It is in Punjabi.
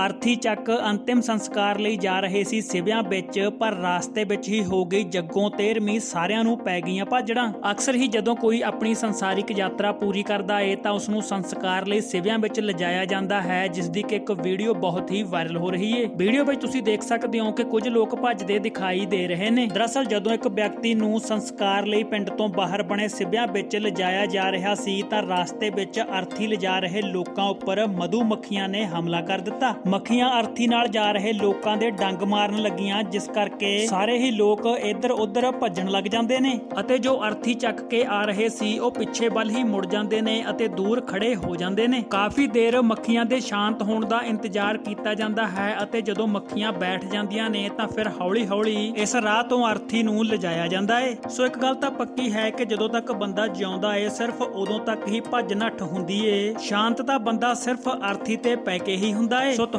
ਅਰਥੀ ਚੱਕ ਅੰਤਿਮ ਸੰਸਕਾਰ ਲਈ ਜਾ ਰਹੇ ਸੀ ਸਿਵਿਆਂ ਵਿੱਚ, ਪਰ ਰਾਸਤੇ ਵਿੱਚ ਹੀ ਹੋ ਗਈ ਜੱਗੋਂ ਤੇਰਵੀਂ ਸਾਰਿਆਂ ਨੂੰ ਪੈ ਗਈਆਂ ਭਾਜੜਾਂ। ਅਕਸਰ ਹੀ ਜਦੋਂ ਕੋਈ ਆਪਣੀ ਸੰਸਾਰਿਕ ਯਾਤਰਾ ਪੂਰੀ ਕਰਦਾ ਏ, ਤਾਂ ਉਸ ਨੂੰ ਸੰਸਕਾਰ ਲਈ ਸਿਵਿਆਂ ਵਿੱਚ ਲਿਜਾਇਆ ਜਾਂਦਾ ਹੈ ਜਿਸ ਦੀ ਕਿ ਇੱਕ ਵੀਡੀਓ ਬਹੁਤ ਹੀ ਵਾਇਰਲ ਹੋ ਰਹੀ ਏ। ਵੀਡੀਓ ਵਿੱਚ ਤੁਸੀਂ ਦੇਖ ਸਕਦੇ ਹੋ ਕਿ ਕੁਝ ਲੋਕ ਭੱਜਦੇ ਦਿਖਾਈ ਦੇ ਰਹੇ ਨੇ। ਦਰਅਸਲ ਜਦੋਂ ਇੱਕ ਵਿਅਕਤੀ ਨੂੰ ਸੰਸਕਾਰ ਲਈ ਪਿੰਡ ਤੋਂ ਬਾਹਰ ਬਣੇ ਸਿਵਿਆਂ ਵਿੱਚ ਲਿਜਾਇਆ ਜਾ ਰਿਹਾ ਸੀ, ਤਾਂ ਰਾਸਤੇ ਵਿੱਚ ਅਰਥੀ ਲਿਜਾ ਰਹੇ ਲੋਕਾਂ ਉੱਪਰ ਮਧੂ ਮੱਖੀਆਂ ਨੇ ਹਮਲਾ ਕਰ ਦਿੱਤਾ। ਮੱਖੀਆਂ ਅਰਥੀ ਨਾਲ ਜਾ ਰਹੇ ਲੋਕਾਂ ਦੇ ਡੰਗ ਮਾਰਨ ਲੱਗੀਆਂ, ਜਿਸ ਕਰਕੇ ਸਾਰੇ ਹੀ ਲੋਕ ਇੱਧਰ ਉੱਧਰ ਭੱਜਣ ਲੱਗ ਜਾਂਦੇ ਨੇ। ਅਤੇ ਜੋ ਅਰਥੀ ਚੱਕ ਕੇ ਆ ਰਹੇ ਸੀ, ਉਹ ਪਿੱਛੇ ਵੱਲ ਹੀ ਮੁੜ ਜਾਂਦੇ ਨੇ ਅਤੇ ਦੂਰ ਖੜੇ ਹੋ ਜਾਂਦੇ ਨੇ। ਕਾਫੀ ਦੇਰ ਮੱਖੀਆਂ ਦੇ ਸ਼ਾਂਤ ਹੋਣ ਦਾ ਇੰਤਜ਼ਾਰ ਕੀਤਾ ਜਾਂਦਾ ਹੈ ਅਤੇ ਜਦੋਂ ਮੱਖੀਆਂ ਬੈਠ ਜਾਂਦੀਆਂ ਨੇ, ਤਾਂ ਫਿਰ ਹੌਲੀ-ਹੌਲੀ ਇਸ ਰਾਹ ਤੋਂ ਅਰਥੀ ਨੂੰ ਲਿਜਾਇਆ ਜਾਂਦਾ ਏ। ਸੋ ਇੱਕ ਗੱਲ ਤਾਂ ਪੱਕੀ ਹੈ ਕਿ ਜਦੋਂ ਤੱਕ ਬੰਦਾ ਜਿਉਂਦਾ ਏ, ਸਿਰਫ ਉਦੋਂ ਤੱਕ ਹੀ ਭੱਜ ਨੱਠ ਹੁੰਦੀ ਏ। ਸ਼ਾਂਤ ਤਾਂ ਬੰਦਾ ਸਿਰਫ ਅਰਥੀ ਤੇ ਪੈ ਕੇ ਹੀ ਹੁੰਦਾ ਏ। ਸੋ